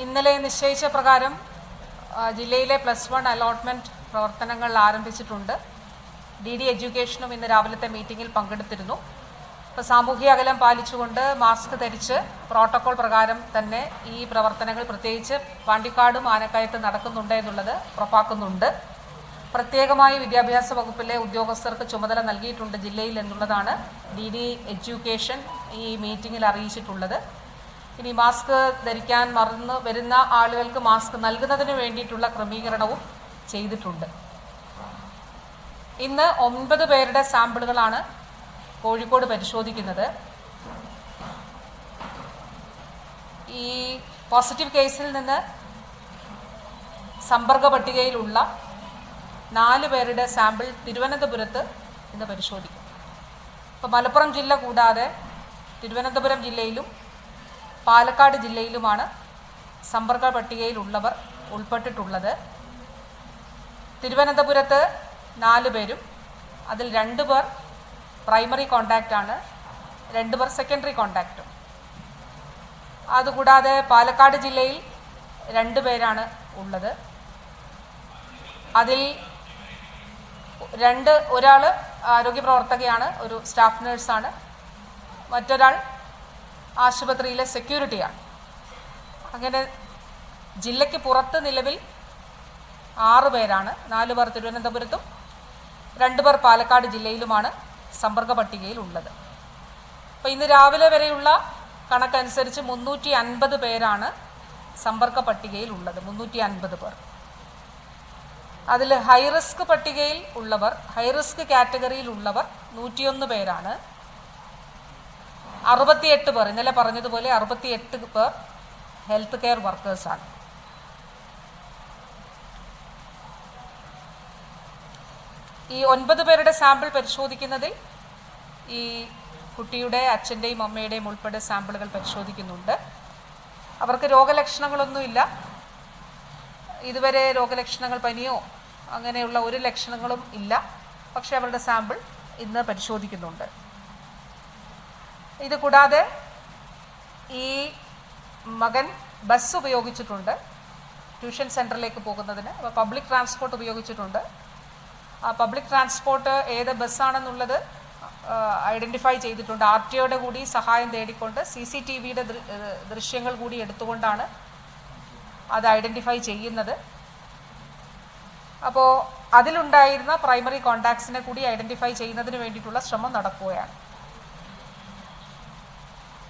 ഇന്നലെ നിശ്ചയിച്ച പ്രകാരം ജില്ലയിലെ പ്ലസ് വൺ അലോട്ട്മെന്റ് പ്രവർത്തനങ്ങൾ ആരംഭിച്ചിട്ടുണ്ട്. ഡി ഡി എഡ്യൂക്കേഷനും ഇന്ന് രാവിലത്തെ മീറ്റിംഗിൽ പങ്കെടുത്തിരുന്നു. ഇപ്പോൾ സാമൂഹിക അകലം പാലിച്ചുകൊണ്ട് മാസ്ക് ധരിച്ച് പ്രോട്ടോകോൾ പ്രകാരം തന്നെ ഈ പ്രവർത്തനങ്ങൾ പ്രത്യേകിച്ച് പാണ്ടിക്കാടും ആനക്കയത്ത് നടക്കുന്നുണ്ട് എന്നുള്ളത് ഉറപ്പാക്കുന്നുണ്ട്. പ്രത്യേകമായി വിദ്യാഭ്യാസ വകുപ്പിലെ ഉദ്യോഗസ്ഥർക്ക് ചുമതല നൽകിയിട്ടുണ്ട് ജില്ലയിൽ എന്നുള്ളതാണ് ഡി ഡി എഡ്യൂക്കേഷൻ ഈ മീറ്റിംഗിൽ അറിയിച്ചിട്ടുള്ളത്. ഇനി മാസ്ക് ധരിക്കാൻ മറന്ന് വരുന്ന ആളുകൾക്ക് മാസ്ക് നൽകുന്നതിന് വേണ്ടിയിട്ടുള്ള ക്രമീകരണവും ചെയ്തിട്ടുണ്ട്. ഇന്ന് ഒൻപത് പേരുടെ സാമ്പിളുകളാണ് കോഴിക്കോട് പരിശോധിക്കുന്നത്. ഈ പോസിറ്റീവ് കേസിൽ നിന്ന് സമ്പർക്ക പട്ടികയിലുള്ള നാല് പേരുടെ സാമ്പിൾ തിരുവനന്തപുരത്ത് ഇന്ന് പരിശോധിക്കും. ഇപ്പോൾ മലപ്പുറം ജില്ല കൂടാതെ തിരുവനന്തപുരം ജില്ലയിലും പാലക്കാട് ജില്ലയിലുമാണ് സമ്പർക്ക പട്ടികയിലുള്ളവർ ഉൾപ്പെട്ടിട്ടുള്ളത്. തിരുവനന്തപുരത്ത് നാല് പേരും അതിൽ രണ്ട് പേർ പ്രൈമറി കോണ്ടാക്റ്റാണ് രണ്ട് പേർ സെക്കൻഡറി കോണ്ടാക്റ്റും അതുകൂടാതെ പാലക്കാട് ജില്ലയിൽ രണ്ട് പേരാണ് ഉള്ളത്. അതിൽ രണ്ട് ഒരാൾ ആരോഗ്യ പ്രവർത്തകയാണ് ഒരു സ്റ്റാഫ് നേഴ്സാണ്. മറ്റൊരാൾ ആശുപത്രിയിലെ സെക്യൂരിറ്റിയാണ്. അങ്ങനെ ജില്ലയ്ക്ക് പുറത്ത് നിലവിൽ ആറ് പേരാണ്. നാല് പേർ തിരുവനന്തപുരത്തും രണ്ട് പേർ പാലക്കാട് ജില്ലയിലുമാണ് സമ്പർക്ക പട്ടികയിൽ ഉള്ളത് അപ്പോൾ ഇന്ന് രാവിലെ വരെയുള്ള കണക്കനുസരിച്ച് മുന്നൂറ്റി അൻപത് പേരാണ് സമ്പർക്ക പട്ടികയിൽ ഉള്ളത് മുന്നൂറ്റി അൻപത് പേർ. അതിൽ ഹൈറിസ്ക് പട്ടികയിൽ ഉള്ളവർ ഹൈറിസ്ക് കാറ്റഗറിയിൽ ഉള്ളവർ നൂറ്റിയൊന്ന് പേരാണ് അറുപത്തിയെട്ട് പേർ ഇന്നലെ പറഞ്ഞതുപോലെ അറുപത്തിയെട്ട് പേർ ഹെൽത്ത് കെയർ വർക്കേഴ്സാണ് ഈ ഒൻപത് പേരുടെ സാമ്പിൾ പരിശോധിക്കുന്നതിൽ ഈ കുട്ടിയുടെ അച്ഛന്റെയും അമ്മയുടെയും ഉൾപ്പെടെ സാമ്പിളുകൾ പരിശോധിക്കുന്നുണ്ട്. അവർക്ക് രോഗലക്ഷണങ്ങളൊന്നുമില്ല. ഇതുവരെ രോഗലക്ഷണങ്ങൾ പനിയോ അങ്ങനെയുള്ള ഒരു ലക്ഷണങ്ങളും ഇല്ല. പക്ഷേ അവരുടെ സാമ്പിൾ ഇന്ന് പരിശോധിക്കുന്നുണ്ട്. ഇത് കൂടാതെ ഈ മകൻ ബസ് ഉപയോഗിച്ചിട്ടുണ്ട്. ട്യൂഷൻ സെന്ററിലേക്ക് പോകുന്നതിന്. അപ്പോൾ പബ്ലിക് ട്രാൻസ്പോർട്ട് ഉപയോഗിച്ചിട്ടുണ്ട്. ആ പബ്ലിക് ട്രാൻസ്പോർട്ട് ഏത് ബസ്സാണെന്നുള്ളത് ഐഡന്റിഫൈ ചെയ്തിട്ടുണ്ട്. ആർ ടി ഒയുടെ കൂടി സഹായം തേടിക്കൊണ്ട് സി സി ടി വിയുടെ ദൃശ്യങ്ങൾ കൂടി എടുത്തുകൊണ്ടാണ് അത് ഐഡന്റിഫൈ ചെയ്യുന്നത്. അപ്പോൾ അതിലുണ്ടായിരുന്ന പ്രൈമറി കോണ്ടാക്ട്സിനെ കൂടി ഐഡന്റിഫൈ ചെയ്യുന്നതിന് വേണ്ടിയിട്ടുള്ള ശ്രമം നടക്കുകയാണ്.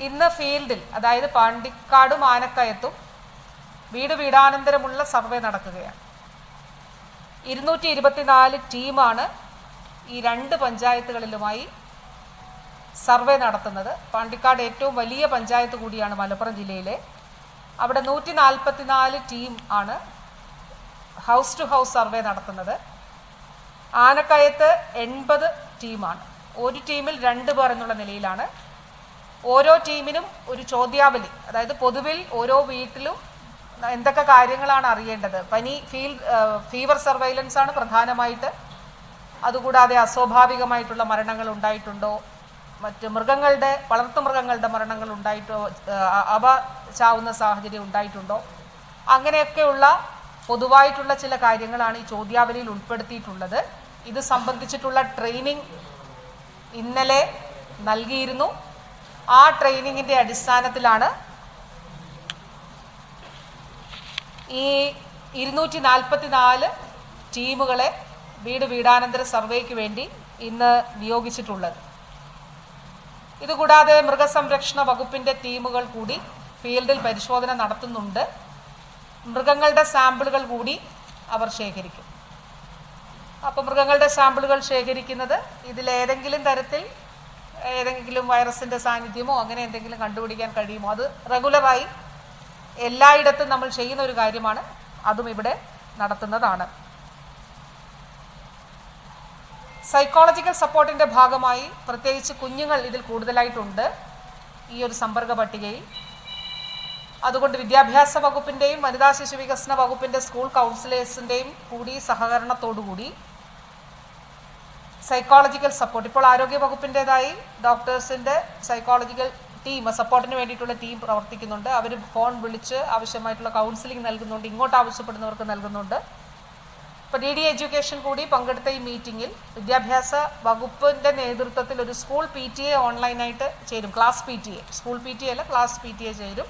ഇന്ന് ഫീൽഡിൽ അതായത് പാണ്ടിക്കാടും ആനക്കയത്തും വീട് വീടാനന്തരമുള്ള സർവേ നടക്കുകയാണ്. ഇരുന്നൂറ്റി ഇരുപത്തിനാല് ടീമാണ് ഈ രണ്ട് പഞ്ചായത്തുകളിലുമായി സർവേ നടത്തുന്നത്. പാണ്ടിക്കാട് ഏറ്റവും വലിയ പഞ്ചായത്ത് കൂടിയാണ് മലപ്പുറം ജില്ലയിലെ. അവിടെ നൂറ്റി നാൽപ്പത്തിനാല് ടീം ആണ് ഹൗസ് ടു ഹൗസ് സർവേ നടത്തുന്നത്. ആനക്കയത്ത് എൺപത് ടീമാണ്. ഒരു ടീമിൽ രണ്ട് പേർ എന്നുള്ള നിലയിലാണ് ഓരോ ടീമിനും ഒരു ചോദ്യാവലി. അതായത് പൊതുവിൽ ഓരോ വീട്ടിലും എന്തൊക്കെ കാര്യങ്ങളാണ് അറിയേണ്ടത്? പനി ഫീൽഡ് ഫീവർ സർവൈലൻസ് ആണ് പ്രധാനമായിട്ട്. അതുകൂടാതെ അസ്വാഭാവികമായിട്ടുള്ള മരണങ്ങൾ ഉണ്ടായിട്ടുണ്ടോ? മറ്റ് മൃഗങ്ങളുടെ വളർത്തു മൃഗങ്ങളുടെ മരണങ്ങൾ ഉണ്ടായിട്ടോ അവ ചാവുന്ന സാഹചര്യം ഉണ്ടായിട്ടുണ്ടോ? അങ്ങനെയൊക്കെയുള്ള പൊതുവായിട്ടുള്ള ചില കാര്യങ്ങളാണ് ഈ ചോദ്യാവലിയിൽ ഉൾപ്പെടുത്തിയിട്ടുള്ളത്. ഇത് സംബന്ധിച്ചിട്ടുള്ള ട്രെയിനിങ് ഇന്നലെ നൽകിയിരുന്നു. ആ ട്രെയിനിങ്ങിന്റെ അടിസ്ഥാനത്തിലാണ് ഈ ഇരുന്നൂറ്റി നാൽപ്പത്തി നാല് ടീമുകളെ വീട് വീടാനന്തര സർവേക്ക് വേണ്ടി ഇന്ന് നിയോഗിച്ചിട്ടുള്ളത്. ഇതുകൂടാതെ മൃഗസംരക്ഷണ വകുപ്പിന്റെ ടീമുകൾ കൂടി ഫീൽഡിൽ പരിശോധന നടത്തുന്നുണ്ട്. മൃഗങ്ങളുടെ സാമ്പിളുകൾ കൂടി അവർ ശേഖരിക്കും. അപ്പോൾ മൃഗങ്ങളുടെ സാമ്പിളുകൾ ശേഖരിക്കുന്നത് ഇതിലേതെങ്കിലും തരത്തിൽ ഏതെങ്കിലും വൈറസിന്റെ സാന്നിധ്യമോ അങ്ങനെ എന്തെങ്കിലും കണ്ടുപിടിക്കാൻ കഴിയുമോ? അത് റെഗുലറായി എല്ലായിടത്തും നമ്മൾ ചെയ്യുന്ന ഒരു കാര്യമാണ്. അതും ഇവിടെ നടത്തുന്നതാണ്. സൈക്കോളജിക്കൽ സപ്പോർട്ടിന്റെ ഭാഗമായി പ്രത്യേകിച്ച് കുഞ്ഞുങ്ങൾ ഇതിൽ കൂടുതലായിട്ടുണ്ട്. ഈ ഒരു സമ്പർക്ക പട്ടികയിൽ. അതുകൊണ്ട് വിദ്യാഭ്യാസ വകുപ്പിന്റെയും വനിതാ ശിശു വികസന വകുപ്പിന്റെ സ്കൂൾ കൗൺസിലേഴ്സിന്റെയും കൂടി സഹകരണത്തോടുകൂടി സൈക്കോളജിക്കൽ സപ്പോർട്ട് ഇപ്പോൾ ആരോഗ്യ വകുപ്പിന്റെതായി ഡോക്ടേഴ്സിന്റെ സൈക്കോളജിക്കൽ ടീം സപ്പോർട്ടിന് വേണ്ടിയിട്ടുള്ള ടീം പ്രവർത്തിക്കുന്നുണ്ട്. അവർ ഫോൺ വിളിച്ച് ആവശ്യമായിട്ടുള്ള കൗൺസിലിംഗ് നൽകുന്നുണ്ട് ഇങ്ങോട്ട് ആവശ്യപ്പെടുന്നവർക്ക് നൽകുന്നുണ്ട്. ഇപ്പോൾ ഡി ഡി എഡ്യൂക്കേഷൻ കൂടി പങ്കെടുത്ത ഈ മീറ്റിംഗിൽ വിദ്യാഭ്യാസ വകുപ്പിന്റെ നേതൃത്വത്തിൽ ഒരു സ്കൂൾ പി ടി എ ഓൺലൈനായിട്ട് ചേരും. Class P T A school P T A അല്ല ക്ലാസ് പി ടി എ ചേരും.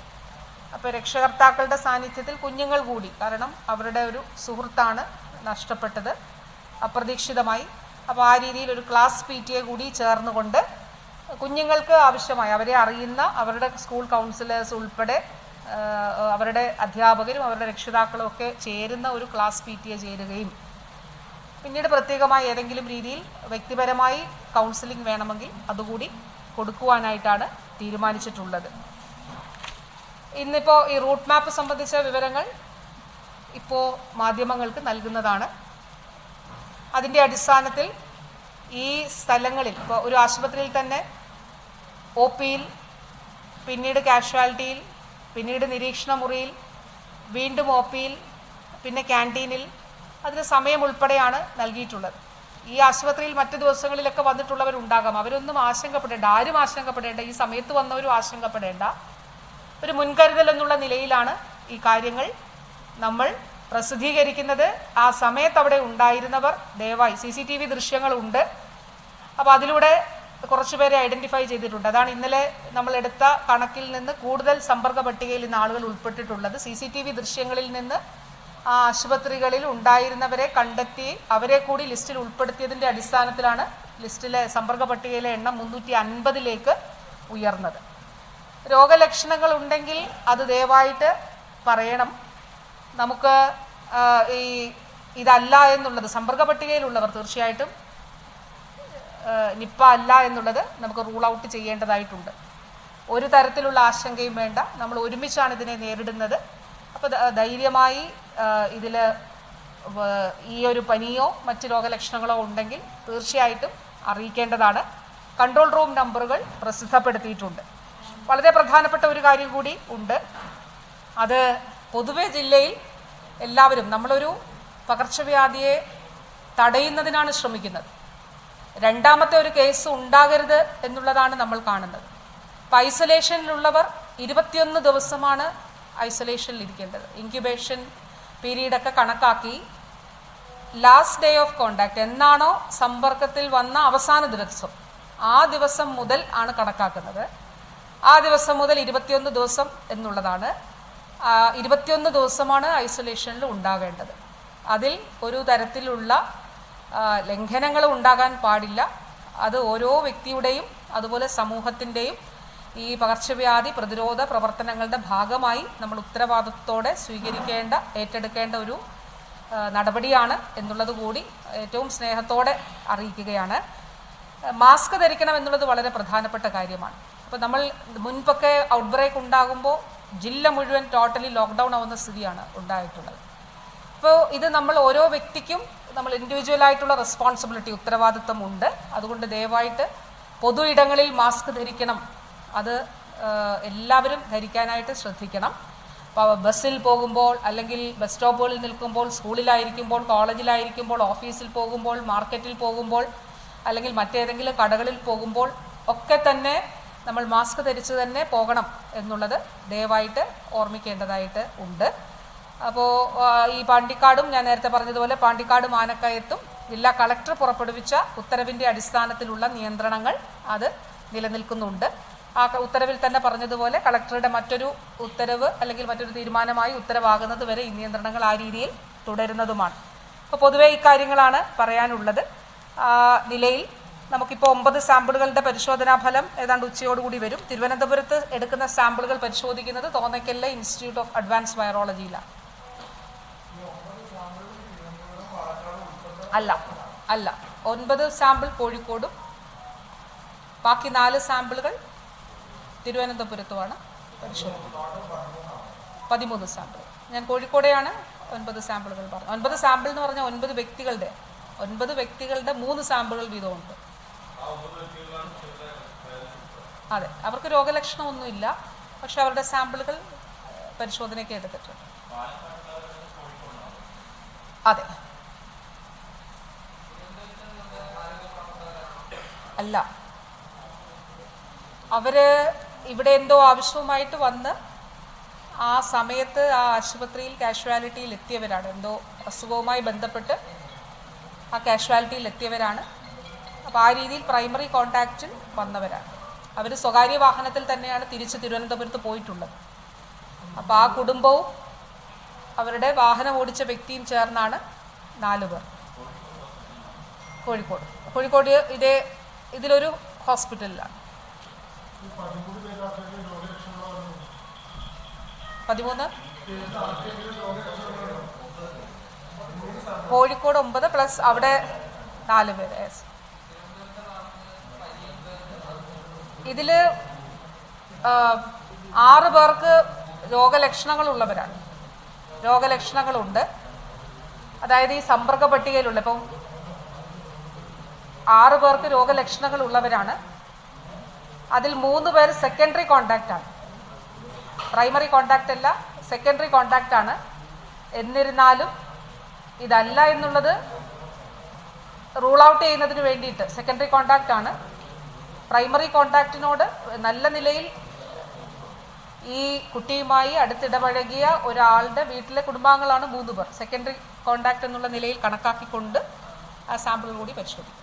അപ്പോൾ രക്ഷകർത്താക്കളുടെ സാന്നിധ്യത്തിൽ കുഞ്ഞുങ്ങൾ കൂടി കാരണം അവരുടെ ഒരു സുഹൃത്താണ് നഷ്ടപ്പെട്ടത്. അപ്രതീക്ഷിതമായി അപ്പോൾ ആ രീതിയിൽ ഒരു ക്ലാസ് പി ടി എ കൂടി ചേർന്നുകൊണ്ട് കുഞ്ഞുങ്ങൾക്ക് ആവശ്യമായ അവരെ അറിയുന്ന അവരുടെ സ്കൂൾ കൗൺസിലേഴ്സ് ഉൾപ്പെടെ അവരുടെ അധ്യാപകരും അവരുടെ രക്ഷിതാക്കളും ഒക്കെ ചേരുന്ന ഒരു ക്ലാസ് പി ടി എ ചേരുകയും. പിന്നീട് പ്രത്യേകമായി ഏതെങ്കിലും രീതിയിൽ വ്യക്തിപരമായി കൗൺസിലിംഗ് വേണമെങ്കിൽ അതുകൂടി കൊടുക്കുവാനായിട്ടാണ് തീരുമാനിച്ചിട്ടുള്ളത്. ഇന്നിപ്പോൾ ഈ റൂട്ട് മാപ്പ് സംബന്ധിച്ച വിവരങ്ങൾ ഇപ്പോൾ മാധ്യമങ്ങൾക്ക് നൽകുന്നതാണ്. അതിന്റെ അടിസ്ഥാനത്തിൽ ഈ സ്ഥലങ്ങളിൽ ഇപ്പോൾ ഒരു ആശുപത്രിയിൽ തന്നെ ഒ പിയിൽ പിന്നീട് കാഷ്വാലിറ്റിയിൽ പിന്നീട് നിരീക്ഷണ മുറിയിൽ വീണ്ടും ഒ പിയിൽ പിന്നെ ക്യാന്റീനിൽ അതിന് സമയം ഉൾപ്പെടെയാണ് നൽകിയിട്ടുള്ളത്. ഈ ആശുപത്രിയിൽ മറ്റു ദിവസങ്ങളിലൊക്കെ വന്നിട്ടുള്ളവരുണ്ടാകാം. അവരൊന്നും ആശങ്കപ്പെടേണ്ട ആരും ആശങ്കപ്പെടേണ്ട ഈ സമയത്ത് വന്നവരും ആശങ്കപ്പെടേണ്ട ഒരു മുൻകരുതൽ എന്നുള്ള നിലയിലാണ് ഈ കാര്യങ്ങൾ നമ്മൾ പ്രസിദ്ധീകരിക്കുന്നത് ആ സമയത്ത് അവിടെ ഉണ്ടായിരുന്നവർ ദയവായി സി സി ടി വി ദൃശ്യങ്ങളുണ്ട് അപ്പോൾ അതിലൂടെ കുറച്ചുപേരെ ഐഡന്റിഫൈ ചെയ്തിട്ടുണ്ട്. അതാണ് ഇന്നലെ നമ്മൾ എടുത്ത കണക്കിൽ നിന്ന് കൂടുതൽ സമ്പർക്ക പട്ടികയിൽ ഇന്ന് ആളുകൾ ഉൾപ്പെട്ടിട്ടുള്ളത്. സി സി ടി വി ദൃശ്യങ്ങളിൽ നിന്ന് ആ ആശുപത്രികളിൽ ഉണ്ടായിരുന്നവരെ കണ്ടെത്തി അവരെ കൂടി ലിസ്റ്റിൽ ഉൾപ്പെടുത്തിയതിന്റെ അടിസ്ഥാനത്തിലാണ് ലിസ്റ്റിലെ സമ്പർക്ക പട്ടികയിലെ എണ്ണം മുന്നൂറ്റി അൻപതിലേക്ക് ഉയർന്നത്. രോഗലക്ഷണങ്ങൾ ഉണ്ടെങ്കിൽ അത് ദയവായിട്ട് പറയണം. നമുക്ക് ഈ ഇതല്ല എന്നുള്ളത് സമ്പർക്ക പട്ടികയിലുള്ളവർ തീർച്ചയായിട്ടും നിപ്പ അല്ല എന്നുള്ളത് നമുക്ക് റൂൾ ഔട്ട് ചെയ്യേണ്ടതായിട്ടുണ്ട്. ഒരു തരത്തിലുള്ള ആശങ്കയും വേണ്ട. നമ്മൾ ഒരുമിച്ചാണ് ഇതിനെ നേരിടുന്നത്. അപ്പോൾ ധൈര്യമായി ഇതിൽ ഈ ഒരു പനിയോ മറ്റ് രോഗലക്ഷണങ്ങളോ ഉണ്ടെങ്കിൽ തീർച്ചയായിട്ടും അറിയിക്കേണ്ടതാണ്. കൺട്രോൾ റൂം നമ്പറുകൾ പ്രസിദ്ധപ്പെടുത്തിയിട്ടുണ്ട്. വളരെ പ്രധാനപ്പെട്ട ഒരു കാര്യം കൂടി ഉണ്ട്. അത് പൊതുവെ ജില്ലയിൽ എല്ലാവരും നമ്മളൊരു പകർച്ചവ്യാധിയെ തടയുന്നതിനാണ് ശ്രമിക്കുന്നത്. രണ്ടാമത്തെ ഒരു കേസ് ഉണ്ടാകരുത് എന്നുള്ളതാണ് നമ്മൾ കാണുന്നത്. അപ്പം ഐസൊലേഷനിലുള്ളവർ ഇരുപത്തിയൊന്ന് ദിവസമാണ് ഐസൊലേഷനിൽ ഇരിക്കേണ്ടത് ഇൻക്യുബേഷൻ പീരീഡൊക്കെ കണക്കാക്കി ലാസ്റ്റ് ഡേ ഓഫ് കോണ്ടാക്ട് എന്നാണോ സമ്പർക്കത്തിൽ വന്ന അവസാന ദിവസം ആ ദിവസം മുതൽ ആണ് കണക്കാക്കുന്നത്. ആ ദിവസം മുതൽ ഇരുപത്തിയൊന്ന് ദിവസം എന്നുള്ളതാണ് ഇരുപത്തിയൊന്ന് ദിവസമാണ് ഐസൊലേഷനിൽ ഉണ്ടാകേണ്ടത്. അതിൽ ഒരു തരത്തിലുള്ള ലംഘനങ്ങൾ ഉണ്ടാകാൻ പാടില്ല. അത് ഓരോ വ്യക്തിയുടെയും അതുപോലെ സമൂഹത്തിന്റെയും ഈ പകർച്ചവ്യാധി പ്രതിരോധ പ്രവർത്തനങ്ങളുടെ ഭാഗമായി നമ്മൾ ഉത്തരവാദിത്തത്തോടെ സ്വീകരിക്കേണ്ട ഏറ്റെടുക്കേണ്ട ഒരു നടപടിയാണ് എന്നുള്ളത് കൂടി ഏറ്റവും സ്നേഹത്തോടെ അറിയിക്കുകയാണ്. മാസ്ക് ധരിക്കണം എന്നുള്ളത് വളരെ പ്രധാനപ്പെട്ട കാര്യമാണ്. അപ്പോൾ നമ്മൾ മുൻപൊക്കെ ഔട്ട്ബ്രേക്ക് ഉണ്ടാകുമ്പോൾ ജില്ല മുഴുവൻ ടോട്ടലി ലോക്ക്ഡൗൺ ആവുന്ന സ്ഥിതിയാണ് ഉണ്ടായിട്ടുള്ളത്. ഇപ്പോൾ ഇത് നമ്മൾ ഓരോ വ്യക്തിക്കും നമ്മൾ ഇൻഡിവിജ്വൽ ആയിട്ടുള്ള റെസ്പോൺസിബിലിറ്റി ഉത്തരവാദിത്വം ഉണ്ട്. അതുകൊണ്ട് ദയവായിട്ട് പൊതു ഇടങ്ങളിൽ മാസ്ക് ധരിക്കണം. അത് എല്ലാവരും ധരിക്കാനായിട്ട് ശ്രദ്ധിക്കണം. അപ്പോൾ ബസ്സിൽ പോകുമ്പോൾ അല്ലെങ്കിൽ ബസ് സ്റ്റോപ്പുകളിൽ നിൽക്കുമ്പോൾ സ്കൂളിലായിരിക്കുമ്പോൾ കോളേജിലായിരിക്കുമ്പോൾ ഓഫീസിൽ പോകുമ്പോൾ മാർക്കറ്റിൽ പോകുമ്പോൾ അല്ലെങ്കിൽ മറ്റേതെങ്കിലും കടകളിൽ പോകുമ്പോൾ ഒക്കെ തന്നെ നമ്മൾ മാസ്ക് ധരിച്ച് തന്നെ പോകണം എന്നുള്ളത് ദയവായിട്ട് ഓർമ്മിക്കേണ്ടതായിട്ട് ഉണ്ട്. അപ്പോൾ ഈ പാണ്ടിക്കാടും ഞാൻ നേരത്തെ പറഞ്ഞതുപോലെ പാണ്ടിക്കാട് മാനക്കയത്തും ജില്ലാ കളക്ടർ പുറപ്പെടുവിച്ച ഉത്തരവിന്റെ അടിസ്ഥാനത്തിലുള്ള നിയന്ത്രണങ്ങൾ അത് നിലനിൽക്കുന്നുണ്ട്. ആ ഉത്തരവിൽ തന്നെ പറഞ്ഞതുപോലെ കളക്ടറുടെ മറ്റൊരു ഉത്തരവ് അല്ലെങ്കിൽ മറ്റൊരു തീരുമാനമായി ഉത്തരവാകുന്നത് വരെ ഈ നിയന്ത്രണങ്ങൾ ആ രീതിയിൽ തുടരുന്നതുമാണ്. അപ്പോൾ പൊതുവേ ഇക്കാര്യങ്ങളാണ് പറയാനുള്ളത്. നിലയിൽ നമുക്കിപ്പോൾ ഒമ്പത് സാമ്പിളുകളുടെ പരിശോധനാ ഫലം ഏതാണ്ട് ഉച്ചയോടുകൂടി വരും. തിരുവനന്തപുരത്ത് എടുക്കുന്ന സാമ്പിളുകൾ പരിശോധിക്കുന്നത് തോന്നയ്ക്കലിലെ ഇൻസ്റ്റിറ്റ്യൂട്ട് ഓഫ് അഡ്വാൻസ് വൈറോളജിയിലാണ് അല്ല അല്ല. ഒൻപത് സാമ്പിൾ കോഴിക്കോടും ബാക്കി നാല് സാമ്പിളുകൾ തിരുവനന്തപുരത്തുമാണ് പരിശോധിക്കുന്നത്. പതിമൂന്ന് സാമ്പിൾ. ഞാൻ കോഴിക്കോടെയാണ് ഒൻപത് സാമ്പിളുകൾ പറഞ്ഞത്. ഒൻപത് സാമ്പിൾ എന്ന് പറഞ്ഞാൽ ഒൻപത് വ്യക്തികളുടെ ഒൻപത് വ്യക്തികളുടെ മൂന്ന് സാമ്പിളുകൾ വീതമുണ്ട്. അതെ അവർക്ക് രോഗലക്ഷണമൊന്നുമില്ല പക്ഷെ അവരുടെ സാമ്പിളുകൾ പരിശോധനയ്ക്ക് എടുത്തിട്ടുണ്ട്. അതെ. അല്ല. അവർ ഇവിടെ എന്തോ ആവശ്യവുമായിട്ട് വന്ന് ആ സമയത്ത് ആ ആശുപത്രിയിൽ കാഷ്വാലിറ്റിയിൽ എത്തിയവരാണ് എന്തോ അസുഖവുമായി ബന്ധപ്പെട്ട് ആ കാഷ്വാലിറ്റിയിൽ എത്തിയവരാണ് അപ്പോൾ ആ രീതിയിൽ പ്രൈമറി കോണ്ടാക്റ്റിൽ വന്നവരാണ്. അവർ സ്വകാര്യ വാഹനത്തിൽ തന്നെയാണ് തിരിച്ച് തിരുവനന്തപുരത്ത് പോയിട്ടുള്ളത്. അപ്പോൾ ആ കുടുംബവും അവരുടെ വാഹനം ഓടിച്ച വ്യക്തിയും ചേർന്നാണ് നാല് പേർ. കോഴിക്കോട്. കോഴിക്കോട് ഇതേ ഇതിലൊരു ഹോസ്പിറ്റലിലാണ്. പതിമൂന്ന്? കോഴിക്കോട് ഒമ്പത് പ്ലസ് അവിടെ നാല് പേര്. ഇതിൽ ആറ് പേർക്ക് രോഗലക്ഷണങ്ങളുള്ളവരാണ്. രോഗലക്ഷണങ്ങളുണ്ട്. അതായത് ഈ സമ്പർക്ക പട്ടികയിലുള്ള ഇപ്പം ആറ് പേർക്ക് രോഗലക്ഷണങ്ങൾ ഉള്ളവരാണ് അതിൽ മൂന്ന് പേര് സെക്കൻഡറി കോണ്ടാക്റ്റ് ആണ്. പ്രൈമറി കോണ്ടാക്റ്റ് അല്ല സെക്കൻഡറി കോണ്ടാക്റ്റ് ആണ്. എന്നിരുന്നാലും ഇതല്ല എന്നുള്ളത് റൂൾ ഔട്ട് ചെയ്യുന്നതിന് വേണ്ടിയിട്ട് സെക്കൻഡറി കോണ്ടാക്റ്റ് ആണ്. പ്രൈമറി കോണ്ടാക്റ്റിനോട് നല്ല നിലയിൽ ഈ കുട്ടിയുമായി അടുത്തിടപഴകിയ ഒരാളുടെ വീട്ടിലെ കുടുംബാംഗങ്ങളാണ് മൂന്ന് പേർ. സെക്കൻഡറി കോണ്ടാക്ട് എന്നുള്ള നിലയിൽ കണക്കാക്കിക്കൊണ്ട് ആ സാമ്പിൾ കൂടി പരിശോധിക്കും.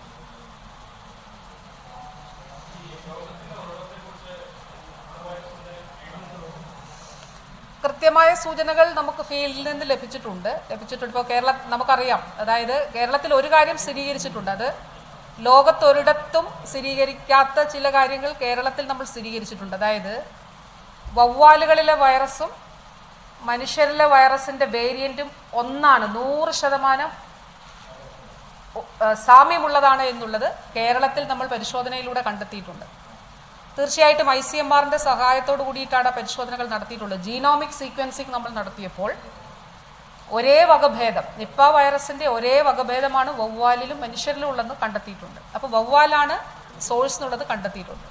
കൃത്യമായ സൂചനകൾ നമുക്ക് ഫീൽഡിൽ നിന്ന് ലഭിച്ചിട്ടുണ്ട്. ലഭിച്ചിട്ടുണ്ട്. ഇപ്പോൾ കേരള നമുക്കറിയാം. അതായത് കേരളത്തിൽ ഒരു കാര്യം സ്ഥിരീകരിച്ചിട്ടുണ്ട്. അത് ലോകത്തൊരിടത്തും സ്ഥിരീകരിക്കാത്ത ചില കാര്യങ്ങൾ കേരളത്തിൽ നമ്മൾ സ്ഥിരീകരിച്ചിട്ടുണ്ട്. അതായത് വവ്വാലുകളിലെ വൈറസും മനുഷ്യരിലെ വൈറസിന്റെ വേരിയന്റും ഒന്നാണ്. നൂറ് ശതമാനം സാമ്യമുള്ളതാണ് എന്നുള്ളത് കേരളത്തിൽ നമ്മൾ പരിശോധനയിലൂടെ കണ്ടെത്തിയിട്ടുണ്ട്. തീർച്ചയായിട്ടും ഐ സി എം ആറിന്റെ സഹായത്തോട് കൂടിയിട്ടാണ് പരിശോധനകൾ നടത്തിയിട്ടുള്ളത്. ജീനോമിക് സീക്വൻസിങ് നമ്മൾ നടത്തിയപ്പോൾ ഒരേ വകഭേദം. നിപ്പ വൈറസിന്റെ ഒരേ വകഭേദമാണ് വവ്വാലിലും മനുഷ്യരിലും ഉള്ളതെന്ന് കണ്ടെത്തിയിട്ടുണ്ട്. അപ്പോൾ വവ്വാലാണ് സോഴ്സ് എന്നുള്ളത് കണ്ടെത്തിയിട്ടുണ്ട്.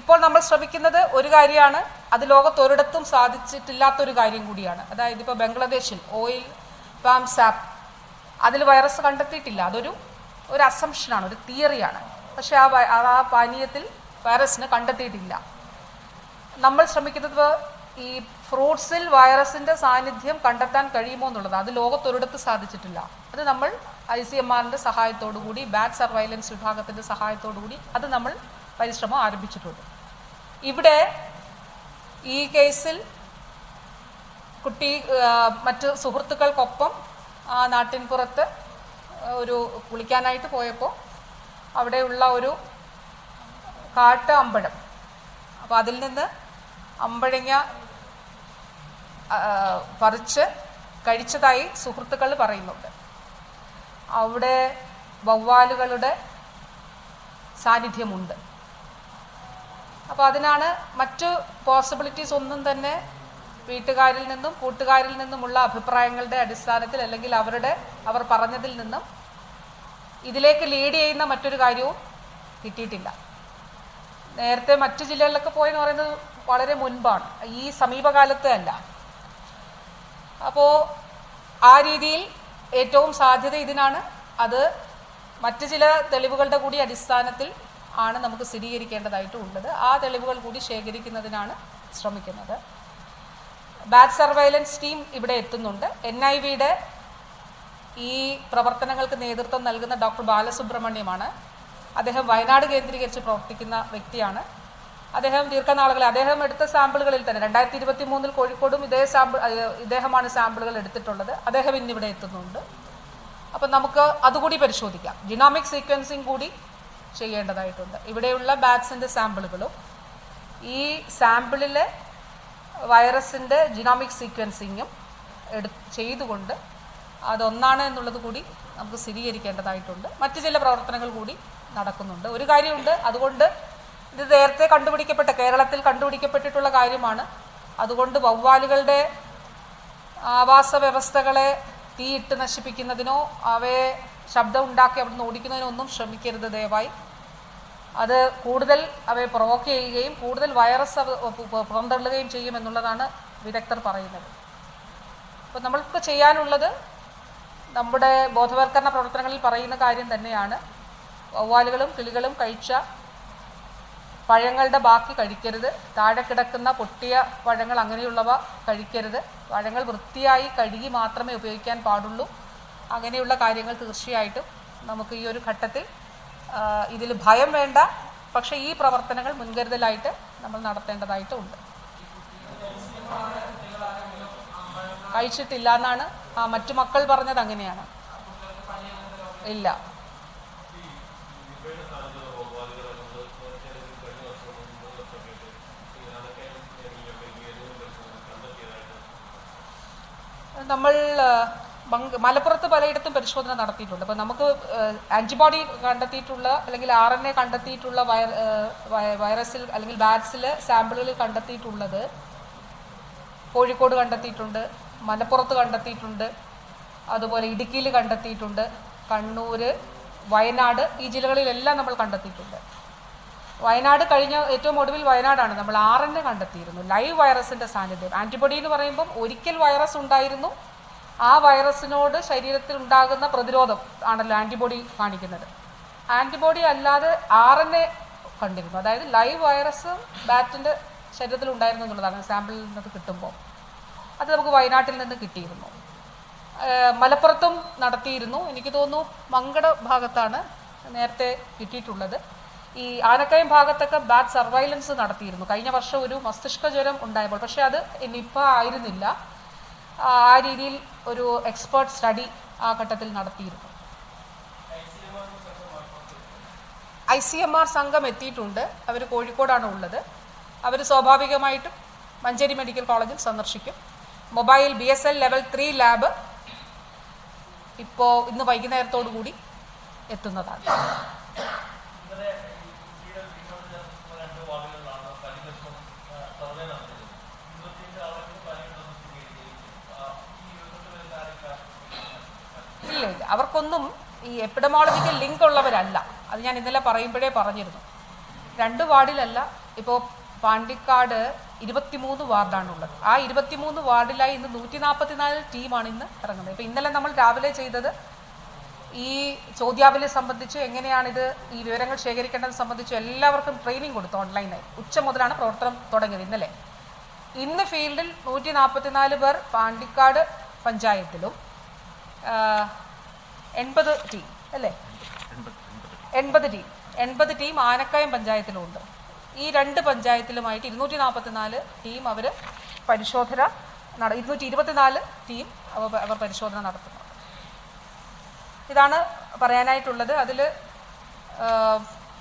ഇപ്പോൾ നമ്മൾ ശ്രമിക്കുന്നത് ഒരു കാര്യമാണ് അത് ലോകത്തൊരിടത്തും സാധിച്ചിട്ടില്ലാത്തൊരു കാര്യം കൂടിയാണ്. അതായത് ഇപ്പോൾ ബംഗ്ലാദേശിൽ ഓയിൽ പാം സാപ്പ് അതിൽ വൈറസ് കണ്ടെത്തിയിട്ടില്ല. അതൊരു ഒരു അസംഷനാണ് ഒരു തിയറിയാണ്. പക്ഷേ ആ ആ പാനീയത്തിൽ വൈറസിന് കണ്ടെത്തിയിട്ടില്ല. നമ്മൾ ശ്രമിക്കുന്നത് ഈ ഫ്രൂട്ട്സിൽ വൈറസിന്റെ സാന്നിധ്യം കണ്ടെത്താൻ കഴിയുമോ എന്നുള്ളത് അത് ലോകത്തൊരിടത്ത് സാധിച്ചിട്ടില്ല. അത് നമ്മൾ ഐ സി എം ആറിന്റെ സഹായത്തോടു കൂടി ബാറ്റ് സർവൈലൻസ് വിഭാഗത്തിന്റെ സഹായത്തോടു കൂടി അത് നമ്മൾ പരിശ്രമം ആരംഭിച്ചിട്ടുണ്ട്. ഇവിടെ ഈ കേസിൽ കുട്ടി മറ്റ് സുഹൃത്തുക്കൾക്കൊപ്പം ആ നാട്ടിൻ പുറത്ത് ഒരു കുളിക്കാനായിട്ട് പോയപ്പോൾ അവിടെയുള്ള ഒരു കാട്ട് അമ്പഴം. അപ്പോൾ അതിൽ നിന്ന് അമ്പഴങ്ങ പറിച്ച് കഴിച്ചതായി സുഹൃത്തുക്കൾ പറയുന്നുണ്ട്. അവിടെ വവ്വാലുകളുടെ സാന്നിധ്യമുണ്ട്. അപ്പോൾ അതിനാണ് മറ്റു പോസിബിലിറ്റീസ് ഒന്നും തന്നെ വീട്ടുകാരിൽ നിന്നും കൂട്ടുകാരിൽ നിന്നുമുള്ള അഭിപ്രായങ്ങളുടെ അടിസ്ഥാനത്തിൽ അല്ലെങ്കിൽ അവരുടെ അവർ പറഞ്ഞതിൽ നിന്നും ഇതിലേക്ക് ലീഡ് ചെയ്യുന്ന മറ്റൊരു കാര്യവും കിട്ടിയിട്ടില്ല. നേരത്തെ മറ്റു ജില്ലകളിലൊക്കെ പോയെന്ന് പറയുന്നത് വളരെ മുൻപാണ്. ഈ സമീപകാലത്ത് അല്ല. അപ്പോൾ ആ രീതിയിൽ ഏറ്റവും സാധ്യത ഇതിനാണ്. അത് മറ്റു ചില തെളിവുകളുടെ കൂടി അടിസ്ഥാനത്തിൽ ആണ് നമുക്ക് സ്ഥിരീകരിക്കേണ്ടതായിട്ടും ഉള്ളത് ആ തെളിവുകൾ കൂടി ശേഖരിക്കുന്നതിനാണ് ശ്രമിക്കുന്നത്. ബാറ്റ് സർവൈലൻസ് ടീം ഇവിടെ എത്തുന്നുണ്ട്. എൻ ഐ വിയുടെ ഈ പ്രവർത്തനങ്ങൾക്ക് നേതൃത്വം നൽകുന്ന ഡോക്ടർ ബാലസുബ്രഹ്മണ്യമാണ്. അദ്ദേഹം വയനാട് കേന്ദ്രീകരിച്ച് പ്രവർത്തിക്കുന്ന വ്യക്തിയാണ്. അദ്ദേഹം ദീർഘനാളുകളെ അദ്ദേഹം എടുത്ത സാമ്പിളുകളിൽ തന്നെ രണ്ടായിരത്തി ഇരുപത്തി മൂന്നിൽ കോഴിക്കോടും ഇതേ സാമ്പിൾ ഇദ്ദേഹമാണ് സാമ്പിളുകൾ എടുത്തിട്ടുള്ളത്. അദ്ദേഹം ഇന്നിവിടെ എത്തുന്നുണ്ട്. അപ്പം നമുക്ക് അതുകൂടി പരിശോധിക്കാം. ജിനോമിക് സീക്വൻസിങ് കൂടി ചെയ്യേണ്ടതായിട്ടുണ്ട്. ഇവിടെയുള്ള ബാറ്റ്സിന്റെ സാമ്പിളുകളും. ഈ സാമ്പിളിലെ വൈറസിന്റെ ജിനോമിക് സീക്വൻസിങ്ങും എടു ചെയ്തുകൊണ്ട് അതൊന്നാണ് എന്നുള്ളത് കൂടി നമുക്ക് സ്ഥിരീകരിക്കേണ്ടതായിട്ടുണ്ട്. മറ്റു ചില പ്രവർത്തനങ്ങൾ കൂടി നടക്കുന്നുണ്ട്. ഒരു കാര്യമുണ്ട്. അതുകൊണ്ട് ഇത് നേരത്തെ കണ്ടുപിടിക്കപ്പെട്ട കേരളത്തിൽ കണ്ടുപിടിക്കപ്പെട്ടിട്ടുള്ള കാര്യമാണ്. അതുകൊണ്ട് വവ്വാലുകളുടെ ആവാസ വ്യവസ്ഥകളെ തീയിട്ട് നശിപ്പിക്കുന്നതിനോ അവയെ ശബ്ദം ഉണ്ടാക്കി അവിടുന്ന് ഓടിക്കുന്നതിനോ ഒന്നും ശ്രമിക്കരുത് ദയവായി. അത് കൂടുതൽ അവയെ പ്രൊവോക്ക് ചെയ്യുകയും കൂടുതൽ വൈറസ് പുറന്തള്ളുകയും ചെയ്യും എന്നുള്ളതാണ് വിദഗ്ധർ പറയുന്നത്. അപ്പോൾ നമ്മൾക്ക് ചെയ്യാനുള്ളത് നമ്മുടെ ബോധവൽക്കരണ പ്രവർത്തനങ്ങളിൽ പറയുന്ന കാര്യം തന്നെയാണ്. വവ്വാലുകളും കിളികളും കഴിച്ച പഴങ്ങളുടെ ബാക്കി കഴിക്കരുത്. താഴെ കിടക്കുന്ന പൊട്ടിയ പഴങ്ങൾ അങ്ങനെയുള്ളവ കഴിക്കരുത്. പഴങ്ങൾ വൃത്തിയായി കഴുകി മാത്രമേ ഉപയോഗിക്കാൻ പാടുള്ളൂ. അങ്ങനെയുള്ള കാര്യങ്ങൾ തീർച്ചയായിട്ടും നമുക്ക് ഈ ഒരു ഘട്ടത്തിൽ ഇതിൽ ഭയം വേണ്ട. പക്ഷേ ഈ പ്രവർത്തനങ്ങൾ മുൻകരുതലായിട്ട് നമ്മൾ നടത്തേണ്ടതായിട്ട് ഉണ്ട് കഴിച്ചിട്ടില്ല എന്നാണ് ആ മറ്റു മക്കൾ പറഞ്ഞത് അങ്ങനെയാണ്. ഇല്ല. നമ്മൾ മലപ്പുറത്ത് പലയിടത്തും പരിശോധന നടത്തിയിട്ടുണ്ട്. അപ്പോൾ നമുക്ക് ആന്റിബോഡി കണ്ടെത്തിയിട്ടുള്ള അല്ലെങ്കിൽ ആർ എൻ എ കണ്ടെത്തിയിട്ടുള്ള വൈറ വൈറസിൽ അല്ലെങ്കിൽ ബാറ്റ്സിൽ സാമ്പിളുകളിൽ കണ്ടെത്തിയിട്ടുള്ളത് കോഴിക്കോട് കണ്ടെത്തിയിട്ടുണ്ട് മലപ്പുറത്ത് കണ്ടെത്തിയിട്ടുണ്ട് അതുപോലെ ഇടുക്കിയിൽ കണ്ടെത്തിയിട്ടുണ്ട് കണ്ണൂർ വയനാട് ഈ ജില്ലകളിലെല്ലാം നമ്മൾ കണ്ടെത്തിയിട്ടുണ്ട്. വയനാട് കഴിഞ്ഞ ഏറ്റവും ഒടുവിൽ വയനാടാണ്. നമ്മൾ ആർ എൻ എ കണ്ടെത്തിയിരുന്നു. ലൈവ് വൈറസിന്റെ സാന്നിധ്യം. ആന്റിബോഡി എന്ന് പറയുമ്പം ഒരിക്കൽ വൈറസ് ഉണ്ടായിരുന്നു. ആ വൈറസിനോട് ശരീരത്തിൽ ഉണ്ടാകുന്ന പ്രതിരോധം ആണല്ലോ ആന്റിബോഡി കാണിക്കുന്നത്. ആന്റിബോഡി അല്ലാതെ ആർ എൻ എ കണ്ടിരുന്നു. അതായത് ലൈവ് വൈറസ് ബാറ്റിന്റെ ശരീരത്തിൽ ഉണ്ടായിരുന്നു എന്നുള്ളതാണ്. സാമ്പിളിൽ നിന്ന് കിട്ടുമ്പോൾ അത് നമുക്ക് വയനാട്ടിൽ നിന്ന് കിട്ടിയിരുന്നു. മലപ്പുറത്തും നടത്തിയിരുന്നു. എനിക്ക് തോന്നുന്നു മങ്കട ഭാഗത്താണ് നേരത്തെ കിട്ടിയിട്ടുള്ളത്. ഈ ആനക്കയം ഭാഗത്തൊക്കെ ബാഡ് സർവൈലൻസ് നടത്തിയിരുന്നു. കഴിഞ്ഞ വർഷം ഒരു മസ്തിഷ്ക ജ്വരം ഉണ്ടായപ്പോൾ. പക്ഷെ അത് നിപ്പ ആയിരുന്നില്ല. ആ രീതിയിൽ ഒരു എക്സ്പേർട്ട് സ്റ്റഡി ആ ഘട്ടത്തിൽ നടത്തിയിരുന്നു. ഐ സി എം ആർ സംഘം എത്തിയിട്ടുണ്ട്. അവർ കോഴിക്കോടാണ് ഉള്ളത്. അവർ സ്വാഭാവികമായിട്ടും മഞ്ചേരി മെഡിക്കൽ കോളേജിൽ സന്ദർശിക്കും. Mobile B S L level three lab ഇപ്പോൾ ഇന്ന് വൈകുന്നേരത്തോടു കൂടി എത്തുന്നതാണ് ഇല്ല ഇല്ല അവർക്കൊന്നും ഈ എപ്പിഡമോളജിക്കൽ ലിങ്ക് ഉള്ളവരല്ല. അത് ഞാൻ ഇന്നലെ പറയുമ്പോഴേ പറഞ്ഞിരുന്നു. രണ്ട് വാർഡിലല്ല ഇപ്പോൾ പാണ്ടിക്കാട് ഇരുപത്തിമൂന്ന് വാർഡാണുള്ളത്. ആ ഇരുപത്തിമൂന്ന് വാർഡിലായി ഇന്ന് നൂറ്റി നാൽപ്പത്തിനാല് ടീമാണ് ഇന്ന് ഇറങ്ങുന്നത്. ഇപ്പം ഇന്നലെ നമ്മൾ രാവിലെ ചെയ്തത് ഈ ചോദ്യാവലി സംബന്ധിച്ച് എങ്ങനെയാണിത് ഈ വിവരങ്ങൾ ശേഖരിക്കേണ്ടത് സംബന്ധിച്ച് എല്ലാവർക്കും ട്രെയിനിങ് കൊടുത്തു ഓൺലൈനായി. ഉച്ച മുതലാണ് പ്രവർത്തനം തുടങ്ങിയത് ഇന്നലെ. ഇന്ന് ഫീൽഡിൽ നൂറ്റി നാൽപ്പത്തിനാല് പേർ പാണ്ടിക്കാട് പഞ്ചായത്തിലും എൺപത് ടീം അല്ലേ? എൺപത് ടീം. എൺപത് ടീം ആനക്കയം പഞ്ചായത്തിലുമുണ്ട് ഈ രണ്ട് പഞ്ചായത്തിലുമായിട്ട് ഇരുന്നൂറ്റി നാൽപ്പത്തിനാല് ടീം അവർ പരിശോധന നട ഇരുന്നൂറ്റി ഇരുപത്തിനാല് ടീം അവർ പരിശോധന നടത്തുന്നു. ഇതാണ് പറയാനായിട്ടുള്ളത്. അതിൽ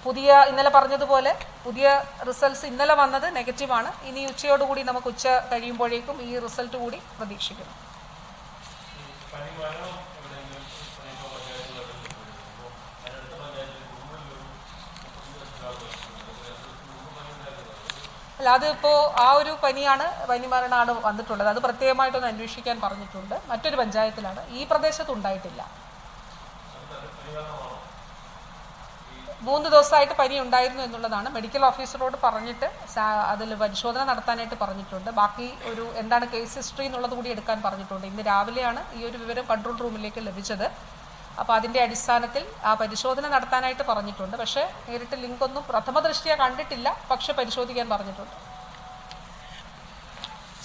പുതിയ ഇന്നലെ പറഞ്ഞതുപോലെ പുതിയ റിസൾട്ട്സ് ഇന്നലെ വന്നത് നെഗറ്റീവാണ്. ഇനി ഉച്ചയോടുകൂടി നമുക്ക് ഉച്ച കഴിയുമ്പോഴേക്കും ഈ റിസൾട്ട് കൂടി പ്രതീക്ഷിക്കുന്നു. അല്ല അതിപ്പോൾ ആ ഒരു പനിയാണ് പനി മരണമാണ് വന്നിട്ടുള്ളത്. അത് പ്രത്യേകമായിട്ടൊന്ന് അന്വേഷിക്കാൻ പറഞ്ഞിട്ടുണ്ട്. മറ്റൊരു പഞ്ചായത്തിലാണ്. ഈ പ്രദേശത്ത് ഉണ്ടായിട്ടില്ല മൂന്ന് ദിവസമായിട്ട് പനി ഉണ്ടായിരുന്നു എന്നുള്ളതാണ്. മെഡിക്കൽ ഓഫീസറോട് പറഞ്ഞിട്ട് അതിൽ പരിശോധന നടത്താനായിട്ട് പറഞ്ഞിട്ടുണ്ട്. ബാക്കി ഒരു എന്താണ് കേസ് ഹിസ്റ്ററി എന്നുള്ളത് കൂടി എടുക്കാൻ പറഞ്ഞിട്ടുണ്ട്. ഇന്ന് രാവിലെയാണ് ഈ ഒരു വിവരം കൺട്രോൾ റൂമിലേക്ക് ലഭിച്ചത്. അപ്പോൾ അതിന്റെ അടിസ്ഥാനത്തിൽ ആ പരിശോധന നടത്താനായിട്ട് പറഞ്ഞിട്ടുണ്ട്. പക്ഷേ നേരിട്ട് ലിങ്കൊന്നും പ്രഥമ ദൃഷ്ടിയ കണ്ടിട്ടില്ല. പക്ഷെ പരിശോധിക്കാൻ പറഞ്ഞിട്ടുണ്ട്.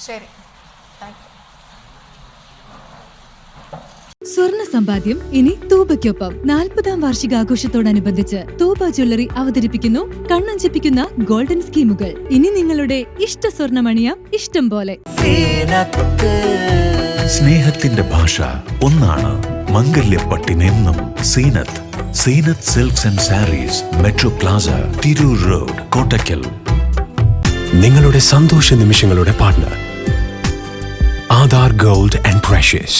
ശരി. താങ്ക് സ്വർണ സമ്പാദ്യം ഇനി തൂബയ്ക്കൊപ്പം. നാൽപ്പതാം വാർഷികാഘോഷത്തോടനുബന്ധിച്ച് തൂബ ജ്വല്ലറി അവതരിപ്പിക്കുന്നു കണ്ണഞ്ചിപ്പിക്കുന്ന ഗോൾഡൻ സ്കീമുകൾ. ഇനി നിങ്ങളുടെ ഇഷ്ട സ്വർണമണിയാം ഇഷ്ടം പോലെ. സ്നേഹത്തിന്റെ ഭാഷ ഒന്നാണ്. മംഗല്യപ്പട്ടിനെന്നും Zeenath Zeenath silks and sarees metro plaza Tirur road Kottakkal നിങ്ങളുടെ സന്തോഷ നിമിഷങ്ങളുടെ partner Aadhaar gold and precious.